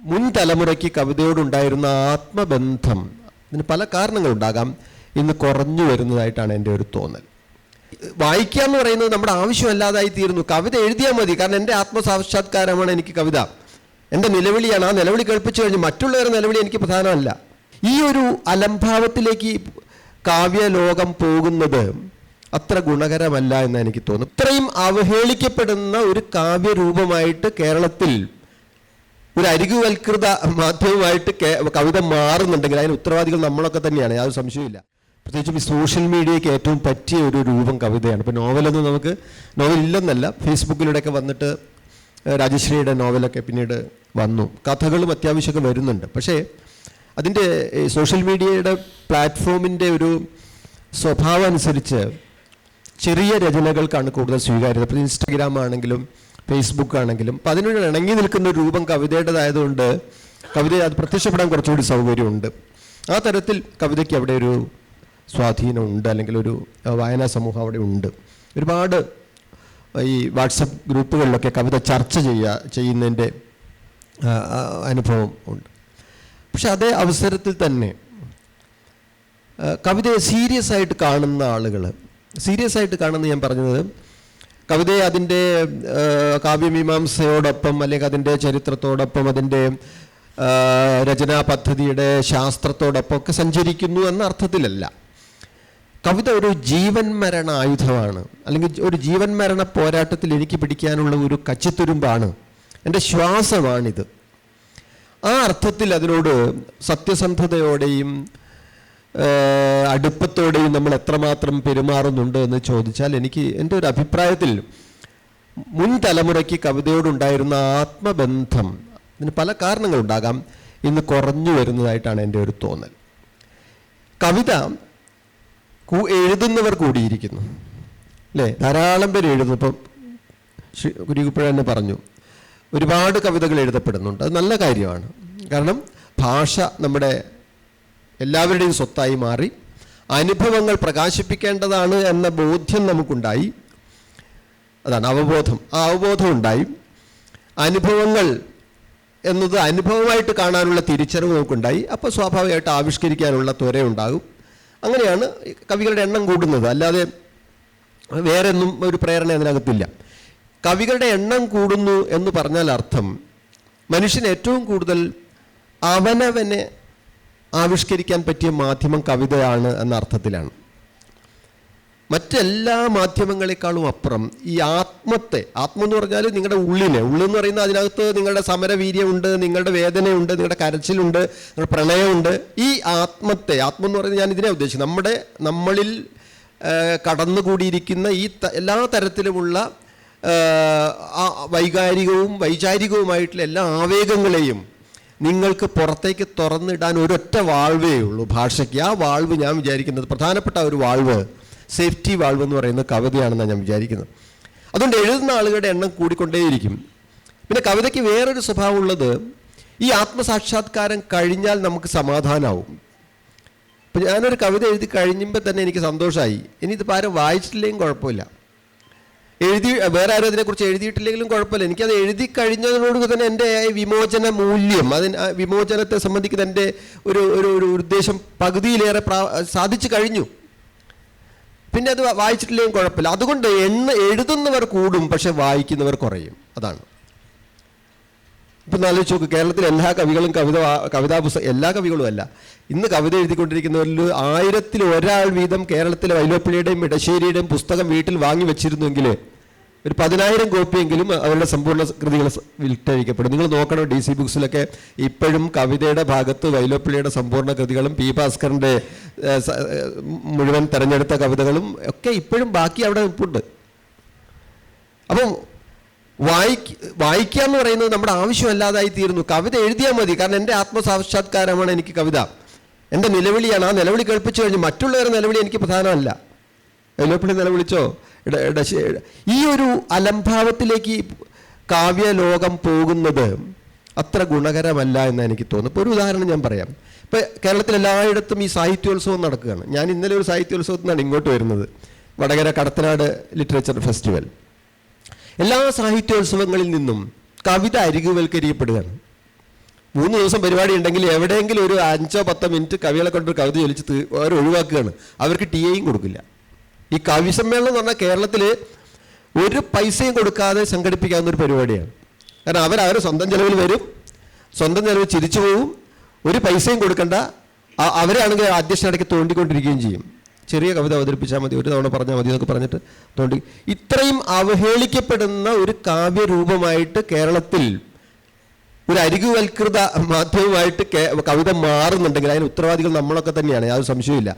മുൻ തലമുറയ്ക്ക് കവിതയോടുണ്ടായിരുന്ന ആത്മബന്ധം ഇതിന് പല കാരണങ്ങളുണ്ടാകാം ഇന്ന് കുറഞ്ഞു വരുന്നതായിട്ടാണ് എന്റെ ഒരു തോന്നൽ. വായിക്കുക എന്ന് പറയുന്നത് നമ്മുടെ ആവശ്യമല്ലാതായി തീരുന്നു. കവിത എഴുതിയാൽ മതി. കാരണം എന്റെ ആത്മസാക്ഷാത്കാരമാണ് എനിക്ക് കവിത. എന്റെ നിലവിളിയാണ്. ആ നിലവിളി കേൾപ്പിച്ചു കഴിഞ്ഞ് മറ്റുള്ളവരുടെ നിലവിളി എനിക്ക് പ്രധാനമല്ല. ഈ ഒരു അലംഭാവത്തിലേക്ക് കാവ്യലോകം പോകുന്നത് അത്ര ഗുണകരമല്ല എന്ന് എനിക്ക് തോന്നുന്നു ഇത്രയും അവഹേളിക്കപ്പെടുന്ന ഒരു കാവ്യരൂപമായിട്ട് കേരളത്തിൽ ഒരു അരികുവൽകൃത മാധ്യമമായിട്ട് കവിത മാറുന്നുണ്ടെങ്കിൽ അതിന് ഉത്തരവാദികൾ നമ്മളൊക്കെ തന്നെയാണ്. യാതൊരു സംശയമില്ല പ്രത്യേകിച്ചും ഈ സോഷ്യൽ മീഡിയയ്ക്ക് ഏറ്റവും പറ്റിയ ഒരു രൂപം കവിതയാണ്. ഇപ്പോൾ നോവലൊന്നും നമുക്ക് നോവൽ ഇല്ലെന്നല്ല ഫേസ്ബുക്കിലൂടെയൊക്കെ വന്നിട്ട് രാജശ്രീയുടെ നോവലൊക്കെ പിന്നീട് വന്നു. കഥകളും അത്യാവശ്യമൊക്കെ വരുന്നുണ്ട്. പക്ഷേ അതിന്റെ സോഷ്യൽ മീഡിയയുടെ പ്ലാറ്റ്ഫോമിന്റെ ഒരു സ്വഭാവം അനുസരിച്ച് ചെറിയ രചനകൾക്കാണ് കൂടുതൽ സ്വീകാര്യത. ഇപ്പോൾ ഇൻസ്റ്റഗ്രാം ആണെങ്കിലും ഫേസ്ബുക്ക് ആണെങ്കിലും. അപ്പം അതിനോട് ഇണങ്ങി നിൽക്കുന്ന ഒരു രൂപം കവിതയുടേതായതുകൊണ്ട് കവിത അത് പ്രത്യക്ഷപ്പെടാൻ കുറച്ചുകൂടി സൗകര്യമുണ്ട്. ആ തരത്തിൽ കവിതയ്ക്ക് അവിടെ ഒരു സ്വാധീനമുണ്ട് അല്ലെങ്കിൽ ഒരു വായനാ സമൂഹം അവിടെ ഉണ്ട്. ഒരുപാട് ഈ വാട്സപ്പ് ഗ്രൂപ്പുകളിലൊക്കെ കവിത ചർച്ച ചെയ്യുക ചെയ്യുന്നതിന്റെ അനുഭവം ഉണ്ട്. പക്ഷെ അതേ അവസരത്തിൽ തന്നെ കവിതയെ സീരിയസ് ആയിട്ട് കാണുന്ന ആളുകൾ സീരിയസ് ആയിട്ട് കാണുന്ന ഞാൻ പറഞ്ഞത് കവിതയെ അതിന്റെ കാവ്യമീമാംസയോടൊപ്പം അല്ലെങ്കിൽ അതിന്റെ ചരിത്രത്തോടൊപ്പം അതിന്റെ രചനാ പദ്ധതിയുടെ ശാസ്ത്രത്തോടൊപ്പം ഒക്കെ സഞ്ചരിക്കുന്നു എന്ന അർത്ഥത്തിലല്ല. കവിത ഒരു ജീവൻ മരണ ആയുധമാണ്. അല്ലെങ്കിൽ ഒരു ജീവൻ മരണ പോരാട്ടത്തിൽ എനിക്ക് പിടിക്കാനുള്ള ഒരു കച്ചിത്തുരുമ്പാണ്. എന്റെ ശ്വാസമാണിത്. ആ അർത്ഥത്തിൽ അതിനോട് സത്യസന്ധതയോടെയും അടുപ്പത്തോടെയും നമ്മൾ എത്രമാത്രം പെരുമാറുന്നുണ്ട് എന്ന് ചോദിച്ചാൽ എനിക്ക് എന്റെ ഒരു അഭിപ്രായത്തിൽ മുൻ തലമുറയ്ക്ക് കവിതയോടുണ്ടായിരുന്ന ആത്മബന്ധം ഇതിന് പല കാരണങ്ങളുണ്ടാകാം ഇന്ന് കുറഞ്ഞു വരുന്നതായിട്ടാണ് എന്റെ ഒരു തോന്നൽ. കവിത എഴുതുന്നവർ കൂടിയിരിക്കുന്നു. അല്ലേ? ധാരാളം പേര് എഴുതുന്നു. ഇപ്പം കുരിക്കുപ്പഴ തന്നെ പറഞ്ഞു ഒരുപാട് കവിതകൾ എഴുതപ്പെടുന്നുണ്ട്. അത് നല്ല കാര്യമാണ്. കാരണം ഭാഷ നമ്മുടെ എല്ലാവരുടെയും സ്വത്തായി മാറി. അനുഭവങ്ങൾ പ്രകാശിപ്പിക്കേണ്ടതാണ് എന്ന ബോധ്യം നമുക്കുണ്ടായി. അതാണ് അവബോധം. ആ അവബോധം ഉണ്ടായി. അനുഭവങ്ങൾ എന്നത് അനുഭവമായിട്ട് കാണാനുള്ള തിരിച്ചറിവ് നമുക്കുണ്ടായി. അപ്പോൾ സ്വാഭാവികമായിട്ട് ആവിഷ്കരിക്കാനുള്ള ത്വരയുണ്ടാകും അങ്ങനെയാണ് കവികളുടെ എണ്ണം കൂടുന്നത്. അല്ലാതെ വേറെ ഒന്നും ഒരു പ്രേരണ അതിനകത്തില്ല. കവികളുടെ എണ്ണം കൂടുന്നു എന്ന് പറഞ്ഞാൽ അർത്ഥം മനുഷ്യൻ ഏറ്റവും കൂടുതൽ അവനവനെ ആവിഷ്കരിക്കാൻ പറ്റിയ മാധ്യമം കവിതയാണ് എന്ന അർത്ഥത്തിലാണ് മറ്റെല്ലാ മാധ്യമങ്ങളെക്കാളും അപ്പുറം ഈ ആത്മത്തെ ആത്മം എന്ന് പറഞ്ഞാൽ നിങ്ങളുടെ ഉള്ളിനെ ഉള്ളെന്ന് പറയുന്ന അതിനകത്ത് നിങ്ങളുടെ സമരവീര്യമുണ്ട് നിങ്ങളുടെ വേദനയുണ്ട് നിങ്ങളുടെ കരച്ചിലുണ്ട് നിങ്ങളുടെ പ്രണയമുണ്ട്. ഈ ആത്മത്തെ ആത്മം എന്ന് പറയുന്നത് ഞാൻ ഇതിനെ ഉദ്ദേശിക്കുന്നത് നമ്മുടെ നമ്മളിൽ കടന്നുകൂടിയിരിക്കുന്ന ഈ എല്ലാ തരത്തിലുമുള്ള വൈകാരികവും വൈചാരികവുമായിട്ടുള്ള എല്ലാ ആവേഗങ്ങളെയും നിങ്ങൾക്ക് പുറത്തേക്ക് തുറന്നിടാൻ ഒരൊറ്റ വാൾവേ ഉള്ളൂ. ഭാഷയ്ക്ക് ആ വാൾവ് ഞാൻ വിചാരിക്കുന്നത് പ്രധാനപ്പെട്ട ഒരു വാൾവ് സേഫ്റ്റി വാൾവ് എന്ന് പറയുന്ന കവിതയാണെന്നാണ് ഞാൻ വിചാരിക്കുന്നത്. അതുകൊണ്ട് എഴുതുന്ന ആളുകളുടെ എണ്ണം കൂടിക്കൊണ്ടേയിരിക്കും. പിന്നെ കവിതയ്ക്ക് വേറൊരു സ്വഭാവമുള്ളത് ഈ ആത്മസാക്ഷാത്കാരം കഴിഞ്ഞാൽ നമുക്ക് സമാധാനമാവും ഇപ്പം ഞാനൊരു കവിത എഴുതി കഴിയുമ്പോൾ തന്നെ എനിക്ക് സന്തോഷമായി ഇനി ഇതിപ്പോൾ ആരും വായിച്ചിട്ടില്ലെങ്കിൽ കുഴപ്പമില്ല. എഴുതി വേറെ ആരും അതിനെക്കുറിച്ച് എഴുതിയിട്ടില്ലെങ്കിലും കുഴപ്പമില്ല. എനിക്കത് എഴുതി കഴിഞ്ഞതിനോട് തന്നെ എന്റെ വിമോചന മൂല്യം അതിന് വിമോചനത്തെ സംബന്ധിക്കുന്ന എന്റെ ഒരു ഒരു ഒരു ഉദ്ദേശം പകുതിയിലേറെ പ്രാ സാധിച്ചു കഴിഞ്ഞു. പിന്നെ അത് വായിച്ചിട്ടില്ലെങ്കിലും കുഴപ്പമില്ല. അതുകൊണ്ട് എണ്ണ എഴുതുന്നവർ കൂടും പക്ഷെ വായിക്കുന്നവർ കുറയും. അതാണ്. ഇപ്പം ആലോചിച്ച് നോക്ക്. കേരളത്തിലെ എല്ലാ കവികളും കവിത കവിതാ പുസ്തകം എല്ലാ കവികളും അല്ല. ഇന്ന് കവിത എഴുതിക്കൊണ്ടിരിക്കുന്നവരിൽ ആയിരത്തിൽ ഒരാൾ വീതം കേരളത്തിലെ വൈലോപ്പിള്ളിയുടെയും ഇടശ്ശേരിയുടെയും പുസ്തകം വീട്ടിൽ വാങ്ങി വെച്ചിരുന്നുവെങ്കിൽ ഒരു പതിനായിരം കോപ്പിയെങ്കിലും അവരുടെ സമ്പൂർണ കൃതികൾ വിറ്റഴിക്കപ്പെടും. നിങ്ങൾ നോക്കണം ഡി സി ബുക്സിലൊക്കെ ഇപ്പോഴും കവിതയുടെ ഭാഗത്ത് വൈലോപ്പിള്ളിയുടെ സമ്പൂർണ കൃതികളും പി ഭാസ്കറിന്റെ മുഴുവൻ തെരഞ്ഞെടുത്ത കവിതകളും ഒക്കെ ഇപ്പോഴും ബാക്കി അവിടെ നിൽപ്പുണ്ട്. അപ്പം വായിക്ക വായിക്കുക എന്ന് പറയുന്നത് നമ്മുടെ ആവശ്യമല്ലാതായി തീരുന്നു. കവിത എഴുതിയാൽ മതി. കാരണം എന്റെ ആത്മസാക്ഷാത്കാരമാണ് എനിക്ക് കവിത. എന്റെ നിലവിളിയാണ്. ആ നിലവിളി കേൾപ്പിച്ചു കഴിഞ്ഞ്. മറ്റുള്ളവരുടെ നിലവിളി എനിക്ക് പ്രധാനമല്ല. വെല്ലുപ്പിള്ളി നിലവിളിച്ചോ ഈ ഒരു അലംഭാവത്തിലേക്ക് കാവ്യലോകം പോകുന്നത് അത്ര ഗുണകരമല്ല എന്ന് എനിക്ക് തോന്നുന്നു. ഇപ്പോൾ ഒരു ഉദാഹരണം ഞാൻ പറയാം. ഇപ്പോൾ കേരളത്തിൽ എല്ലായിടത്തും ഈ സാഹിത്യോത്സവം നടക്കുകയാണ്. ഞാൻ ഇന്നലെ ഒരു സാഹിത്യോത്സവത്തിനാണ് ഇങ്ങോട്ട് വരുന്നത്. വടകര കടത്തനാട് ലിറ്ററേച്ചർ ഫെസ്റ്റിവൽ എല്ലാ സാഹിത്യോത്സവങ്ങളിൽ നിന്നും കവിത അരികുവൽക്കരിക്കപ്പെടുകയാണ്. മൂന്ന് ദിവസം പരിപാടി ഉണ്ടെങ്കിൽ എവിടെയെങ്കിലും ഒരു അഞ്ചോ പത്തോ മിനിറ്റ് കവികളെ കൊണ്ടൊരു കവിത ചൊലിച്ച് അവർ ഒഴിവാക്കുകയാണ്. അവർക്ക് ടി എയും കൊടുക്കില്ല. ഈ കവി സമ്മേളനം എന്ന് പറഞ്ഞാൽ കേരളത്തിൽ ഒരു പൈസയും കൊടുക്കാതെ സംഘടിപ്പിക്കാവുന്ന ഒരു പരിപാടിയാണ്. കാരണം അവർ സ്വന്തം ചെലവിൽ വരും സ്വന്തം ചെലവിൽ ചിരിച്ചു പോവും. ഒരു പൈസയും കൊടുക്കണ്ട. അവരാണെങ്കിൽ അധ്യക്ഷനിടയ്ക്ക് തോണ്ടിക്കൊണ്ടിരിക്കുകയും ചെയ്യും. ചെറിയ കവിത അവതരിപ്പിച്ചാൽ മതി ഒരു തവണ പറഞ്ഞാൽ മതി എന്നൊക്കെ പറഞ്ഞിട്ട് തോണ്ടി. ഇത്രയും അവഹേളിക്കപ്പെടുന്ന ഒരു കാവ്യരൂപമായിട്ട് കേരളത്തിൽ ഒരു അരികുവൽകൃത മാധ്യമമായിട്ട് കവിത മാറുന്നുണ്ടെങ്കിൽ അതിന് ഉത്തരവാദികൾ നമ്മളൊക്കെ തന്നെയാണ് യാതൊരു സംശയമില്ല